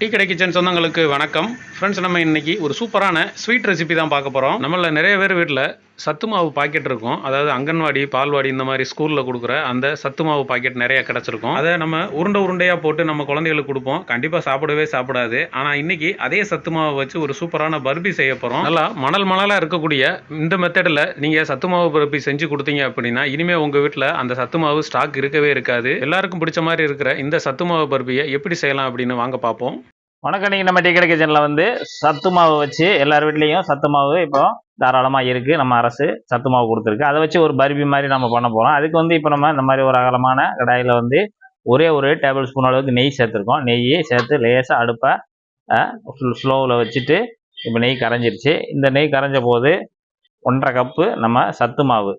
Tea கடை kitchen சொந்தங்களுக்கு வணக்கம். ஃப்ரெண்ட்ஸ் நம்ம இன்னைக்கு ஒரு சூப்பரான ஸ்வீட் ரெசிபி தான் பார்க்க போகிறோம் நம்மள நிறைய பேர் வீட்டில் சத்து மாவு பாக்கெட் இருக்கும். அதாவது அங்கன்வாடி பால்வாடி இந்த மாதிரி ஸ்கூலில் கொடுக்குற அந்த சத்து மாவு பாக்கெட் நிறைய கிடச்சிருக்கும். அதை நம்ம உருண்டை உருண்டையாக போட்டு நம்ம குழந்தைகளுக்கு கொடுப்போம். கண்டிப்பாக சாப்பிடவே சாப்பிடாது. ஆனால் இன்னைக்கு அதே சத்து மாவை வச்சு ஒரு சூப்பரான பர்பி செய்ய போகிறோம் நல்லா மணல் மணலாக இருக்கக்கூடிய இந்த மெத்தடில் நீங்கள் சத்து மாவு பர்பி செஞ்சு கொடுத்தீங்க அப்படின்னா இனிமேல் உங்கள் வீட்டில் அந்த சத்து மாவு ஸ்டாக் இருக்கவே இருக்காது. எல்லாருக்கும் பிடிச்ச மாதிரி இருக்கிற இந்த சத்து மாவு பர்பியை எப்படி செய்யலாம் அப்படின்னு வாங்க பார்ப்போம். வணக்கம். நீங்கள் நம்ம டீ கடை கிச்சனில் வந்து சத்து மாவு வச்சு எல்லார் வீட்லேயும் சத்து மாவு இப்போ தாராளமாக இருக்குது நம்ம அரசு சத்து மாவு கொடுத்துருக்கு. அதை வச்சு ஒரு பருபி மாதிரி நம்ம பண்ண போகிறோம் அதுக்கு வந்து இப்போ நம்ம இந்த மாதிரி ஒரு அகலமான கடாயில் வந்து ஒரே ஒரு டேபிள் ஸ்பூன் அளவுக்கு நெய் சேர்த்துருக்கோம். நெய் சேர்த்து லேசாக அடுப்பை ஸ்லோவில் வச்சுட்டு இப்போ நெய் கரைஞ்சிருச்சு. இந்த நெய் கரைஞ்ச போது ஒன்றரை கப்பு நம்ம சத்து மாவு.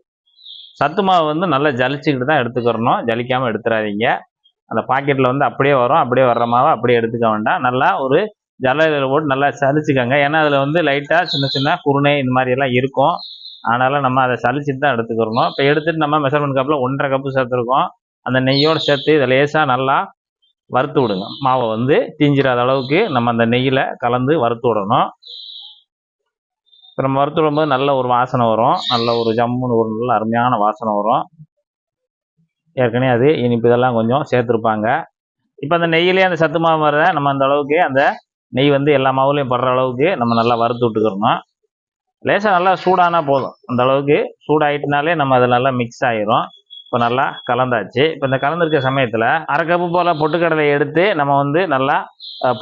சத்து மாவு வந்து நல்லா ஜலிச்சுக்கிட்டு தான் எடுத்துக்கிறணும். ஜலிக்காமல் எடுத்துடாதீங்க அந்த பாக்கெட்டில் வந்து அப்படியே வரும் அப்படியே வர்ற மாவை அப்படியே எடுத்துக்க வேண்டாம். நல்லா ஒரு ஜல்லையில் போட்டு நல்லா சலிச்சுக்கோங்க ஏன்னா அதில் வந்து லைட்டாக சின்ன சின்ன குருணை இந்த மாதிரி எல்லாம் இருக்கும். அதனால் நம்ம அதை சலிச்சுட்டு தான் எடுத்துக்கிறணும். இப்போ எடுத்துட்டு நம்ம மெஷர்மெண்ட் கப்பில் ஒன்றரை கப்பு சேர்த்துருக்கோம். அந்த நெய்யோடு சேர்த்து இதை லேசாக நல்லா வறுத்து விடுங்க. மாவை வந்து தீஞ்சிடாத அளவுக்கு நம்ம அந்த நெய்யில் கலந்து வறுத்து விடணும். இப்போ நம்ம வறுத்து விடும்போது நல்ல ஒரு வாசனை வரும். நல்ல ஒரு ஜம்முன்னு ஒரு நல்ல அருமையான வாசனை வரும். ஏற்கனவே அது இனிப்பு இதெல்லாம் கொஞ்சம் சேர்த்துருப்பாங்க. இப்போ அந்த நெய்யிலே அந்த சத்து மாவு வர நம்ம அந்த அளவுக்கு அந்த நெய் வந்து எல்லா மாவுலையும் படுற அளவுக்கு நம்ம நல்லா வறுத்து விட்டுக்கிறணும். லேசாக நல்லா சூடானா போதும். அந்த அளவுக்கு சூடாயிட்டுனாலே நம்ம அது நல்லா மிக்ஸ் ஆகிரும் இப்போ நல்லா கலந்தாச்சு. இப்போ இந்த கலந்துருக்க சமயத்தில் அரை கப்பு போல் பொட்டுக்கடலை எடுத்து நம்ம வந்து நல்லா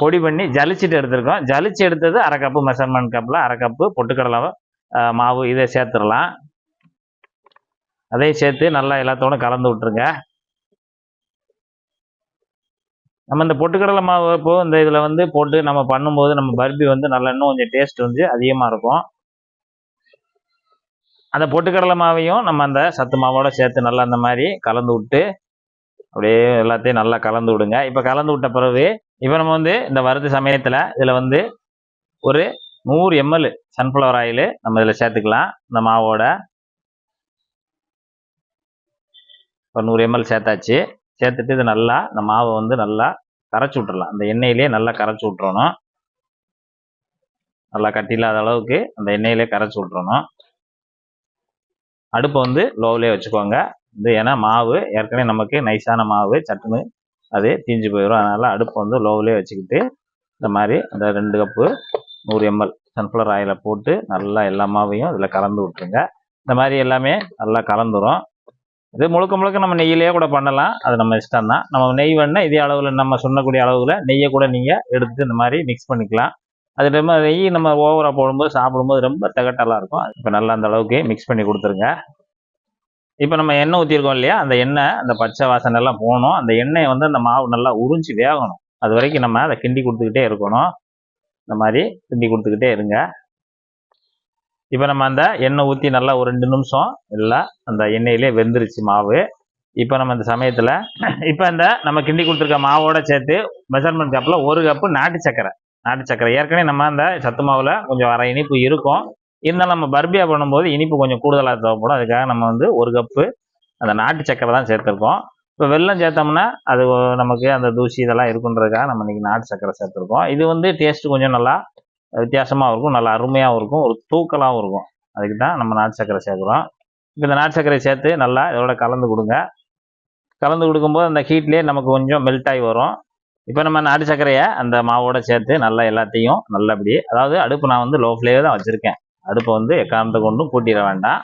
பொடி பண்ணி ஜலிச்சுட்டு எடுத்திருக்கோம். ஜலிச்சு எடுத்தது அரை கப்பு மெஷர்மெண்ட் கப்பில் அரை கப்பு பொட்டுக்கடலை மாவு இதை சேர்த்துடலாம். அதையும் சேர்த்து நல்லா எல்லாத்தோட கலந்து விட்டுருங்க. நம்ம இந்த பொட்டுக்கடலை மாவு இப்போ இந்த இதில் வந்து போட்டு நம்ம பண்ணும்போது நம்ம பர்பி வந்து நல்லா இன்னும் கொஞ்சம் டேஸ்ட் வந்து அதிகமாக இருக்கும். அந்த பொட்டுக்கடலை மாவையும் நம்ம அந்த சத்து மாவோட சேர்த்து நல்லா அந்த மாதிரி கலந்து விட்டு அப்படியே எல்லாத்தையும் நல்லா கலந்து விடுங்க. இப்போ கலந்து விட்ட பிறகு இப்போ நம்ம வந்து இந்த வருது சமயத்தில் இதில் வந்து ஒரு நூறு எம்எல் சன்ஃப்ளவர் ஆயில் நம்ம இதில் சேர்த்துக்கலாம். இந்த மாவோட ஒரு நூறு எம்எல் சேர்த்தாச்சு. சேர்த்துட்டு இது நல்லா இந்த மாவை வந்து நல்லா கரைச்சி விட்டுறலாம். அந்த எண்ணெயிலே நல்லா கரைச்சி விட்றணும் நல்லா கட்டில்லாத அளவுக்கு அந்த எண்ணெயிலே கரைச்சி விட்றணும் அடுப்பை வந்து லோவிலே வச்சுக்கோங்க. இது ஏன்னா மாவு ஏற்கனவே நமக்கு நைஸான மாவு சட்டுன்னு அது தீஞ்சு போயிடும் அதனால் அடுப்பை வந்து லோவிலே வச்சுக்கிட்டு இந்த மாதிரி அந்த ரெண்டு கப்பு நூறு எம்எல் சன்ஃப்ளவர் ஆயிலை போட்டு நல்லா எல்லா மாவையும் இதில் கலந்து விட்டுருங்க. இந்த மாதிரி எல்லாமே நல்லா கலந்துரும். இது முழுக்க முழுக்க நம்ம நெய்யிலேயே கூட பண்ணலாம். அது நம்ம இஷ்டம் தான் நம்ம நெய் வேணா இதே அளவில் நம்ம சொன்னக்கூடிய அளவில் நெய்யை கூட நீங்கள் எடுத்து இந்த மாதிரி மிக்ஸ் பண்ணிக்கலாம். அது ரொம்ப நெய் நம்ம ஓவராக போடும்போது சாப்பிடும்போது ரொம்ப திகட்டலாக இருக்கும். இப்போ நல்லா அந்த அளவுக்கு மிக்ஸ் பண்ணி கொடுத்துருங்க. இப்போ நம்ம எண்ணெய் ஊற்றிருக்கோம் இல்லையா? அந்த எண்ணெய் அந்த பச்சை வாசனை எல்லாம் போகணும். அந்த எண்ணெயை வந்து அந்த மாவு நல்லா உறிஞ்சி வேகணும். அது வரைக்கும் நம்ம அதை கிண்டி கொடுத்துக்கிட்டே இருக்கணும். இந்த மாதிரி கிண்டி கொடுத்துக்கிட்டே இருங்க. இப்போ நம்ம அந்த எண்ணெய் ஊற்றி நல்லா ஒரு ரெண்டு நிமிஷம் இல்லை அந்த எண்ணெயிலே வெந்துருச்சு மாவு. இப்போ நம்ம இந்த சமயத்தில் இப்போ இந்த நம்ம கிண்டி கொடுத்துருக்க மாவோட சேர்த்து மெஷர்மெண்ட் கப்பில் ஒரு கப்பு நாட்டு சக்கரை. நாட்டு சக்கரை. ஏற்கனவே நம்ம அந்த சத்து மாவில் கொஞ்சம் அரை இனிப்பு இருக்கும். இருந்தாலும் நம்ம பர்பியா பண்ணும்போது இனிப்பு கொஞ்சம் கூடுதலாக தேவைப்படும். அதுக்காக நம்ம வந்து ஒரு கப்பு அந்த நாட்டு சக்கரை தான் சேர்த்துருக்கோம். இப்போ வெல்லம் சேர்த்தோம்னா அது நமக்கு அந்த தூசி இதெல்லாம் இருக்குன்றதுக்காக நம்ம இன்றைக்கி நாட்டு சக்கரை சேர்த்துருக்கோம். இது வந்து டேஸ்ட்டு கொஞ்சம் நல்லா வித்தியாசமாகவும் இருக்கும் நல்லா அருமையாகவும் இருக்கும் ஒரு தூக்கலாகவும் இருக்கும். அதுக்கு தான் நம்ம நாட்டு சக்கரை சேர்க்குறோம். இப்போ இந்த நாட்டு சக்கரை சேர்த்து நல்லா இதோட கலந்து கொடுங்க. கலந்து கொடுக்கும்போது அந்த ஹீட்லேயே நமக்கு கொஞ்சம் மெல்ட் ஆகி வரும். இப்போ நம்ம நாட்டு சர்க்கரையை அந்த மாவோட சேர்த்து நல்லா எல்லாத்தையும் நல்லபடியே அதாவது அடுப்பு நான் வந்து லோ ஃப்ளேவே தான் வச்சுருக்கேன். அடுப்பை வந்து எக்காரணத்தை கொண்டும் கூட்டிட வேண்டாம்.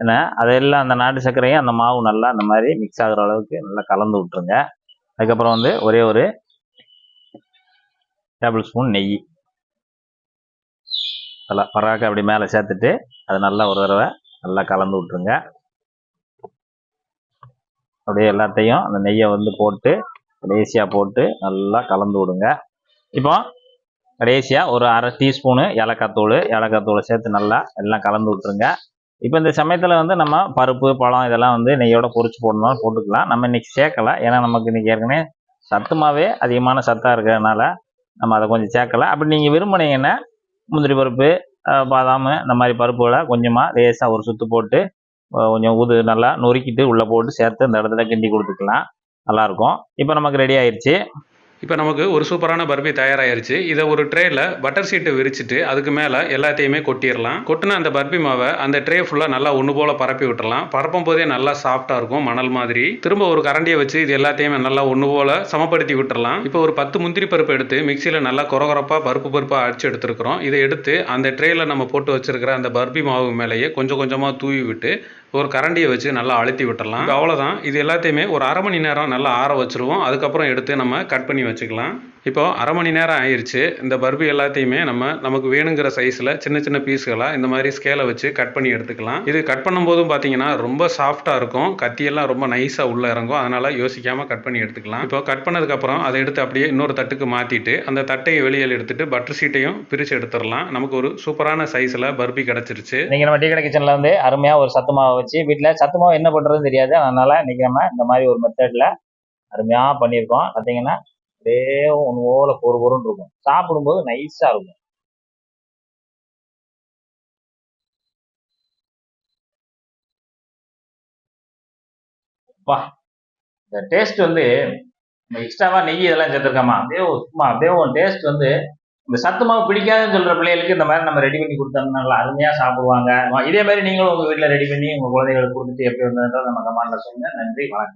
ஏன்னா அதெல்லாம் அந்த நாட்டு சர்க்கரையும் அந்த மாவு நல்லா அந்த மாதிரி மிக்ஸ் ஆகுற அளவுக்கு நல்லா கலந்து விட்டுருங்க. அதுக்கப்புறம் வந்து ஒரே ஒரு டேபிள் ஸ்பூன் நெய். நல்லா பராக்க அப்படி மேலே சேர்த்துட்டு அது நல்லா ஒரு தடவை நல்லா கலந்து விட்ருங்க அப்படியே எல்லாத்தையும் அந்த நெய்யை வந்து போட்டு கடைசியாக போட்டு நல்லா கலந்து விடுங்க. இப்போ கடைசியாக ஒரு அரை டீஸ்பூனு ஏலக்காத்தூள் ஏலக்காத்தூளை சேர்த்து நல்லா எல்லாம் கலந்து விட்ருங்க இப்போ இந்த சமயத்தில் வந்து நம்ம பருப்பு பழம் இதெல்லாம் வந்து நெய்யோட பொறிச்சு போடணும் போட்டுக்கலாம். நம்ம இன்றைக்கி சேர்க்கலாம் ஏன்னா நமக்கு இன்றைக்கி ஏற்கனவே சத்துமாவே அதிகமான சத்தாக இருக்கிறதுனால நம்ம அதை கொஞ்சம் சேர்க்கலை. அப்படி நீங்கள் விரும்புனீங்கன்னா முந்திரி பருப்பு அஹ், பாதாம் இந்த மாதிரி பருப்புகளை கொஞ்சமாக லேசாக ஒரு சுற்று போட்டு கொஞ்சம் ஊது நல்லா நொறுக்கிட்டு உள்ளே போட்டு சேர்த்து அந்த இடத்துல கிண்டி கொடுத்துக்கலாம். நல்லாயிருக்கும் இப்போ நமக்கு ரெடி ஆயிடுச்சு இப்போ நமக்கு ஒரு சூப்பரான பர்பி தயாராகிருச்சு இதை ஒரு ட்ரேயில் பட்டர் சீட்டை விரிச்சிட்டு அதுக்கு மேலே எல்லாத்தையுமே கொட்டிடலாம் கொட்டின அந்த பர்பி மாவை அந்த ட்ரே ஃபுல்லாக நல்லா ஒன்று போல் பரப்பி விட்டுறலாம் பரப்பும் போதே நல்லா சாஃப்டாக இருக்கும் மணல் மாதிரி. திரும்ப ஒரு கரண்டியை வச்சு இது எல்லாத்தையுமே நல்லா ஒன்று போல் சமப்படுத்தி விட்டுறலாம் இப்போ ஒரு பத்து முந்திரி பருப்பு எடுத்து மிக்சியில் நல்லா குறகுறப்பாக பருப்பு பருப்பாக அடிச்சு எடுத்துருக்குறோம். இதை எடுத்து அந்த ட்ரேயில் நம்ம போட்டு வச்சிருக்கிற அந்த பர்பி மாவு மேலேயே கொஞ்சம் கொஞ்சமாக தூவி விட்டு ஒரு கரண்டியை வச்சு நல்லா அழுத்தி விட்டுறலாம் அவ்வளோதான் இது எல்லாத்தையுமே ஒரு அரை மணி நேரம் நல்லா ஆற வச்சுருவோம். அதுக்கப்புறம் எடுத்து நம்ம கட் பண்ணி வச்சுக்கலாம். இப்போ அரை மணி நேரம் ஆயிடுச்சு இந்த பர்பி எல்லாத்தையுமே நம்ம நமக்கு வேணுங்கிற சைஸில் சின்ன சின்ன பீஸ்களாக இந்த மாதிரி ஸ்கேலை வச்சு கட் பண்ணி எடுத்துக்கலாம். இது கட் பண்ணும்போதும் பார்த்தீங்கன்னா ரொம்ப சாஃப்டாக இருக்கும். கத்தியெல்லாம் ரொம்ப நைஸாக உள்ளே இறங்கும். அதனால் யோசிக்காமல் கட் பண்ணி எடுத்துக்கலாம். இப்போ கட் பண்ணதுக்கப்புறம் அதை எடுத்து அப்படியே இன்னொரு தட்டுக்கு மாற்றிட்டு அந்த தட்டையை வெளியில் எடுத்துட்டு பட்டர் சீட்டையும் பிரித்து எடுத்துடலாம். நமக்கு ஒரு சூப்பரான சைஸில் பர்பி கிடச்சிருச்சு. நீங்கள் நம்ம டீ கடை கிச்சனில் வந்து அருமையாக ஒரு சத்து மாவை வச்சு வீட்டில் சத்து மாவு என்ன பண்ணுறதுன்னு தெரியாது. அதனால் இன்றைக்கி நம்ம இந்த மாதிரி ஒரு மெத்தடில் அருமையாக பண்ணியிருக்கோம். பார்த்தீங்கன்னா அப்படியே ஒன்று ஓல பொறு பொருன்னு இருக்கும். சாப்பிடும்போது நைஸாக இருக்கும். வா இந்த டேஸ்ட் வந்து நம்ம எக்ஸ்ட்ராவா நெய் இதெல்லாம் சேர்த்துருக்கோமா? அப்படியே சும்மா அப்படியே டேஸ்ட் வந்து இந்த சத்து மாவு பிடிக்காதுன்னு சொல்ற பிள்ளைகளுக்கு இந்த மாதிரி நம்ம ரெடி பண்ணி கொடுத்தோம்னா நல்லா அருமையா சாப்பிடுவாங்க. இதே மாதிரி நீங்களும் உங்க வீட்டில் ரெடி பண்ணி உங்க குழந்தைகளுக்கு கொடுத்துட்டு எப்படி வந்ததுன்றதை நம்ம கமாண்ட்ல சொல்லுங்க. நன்றி வணக்கம்.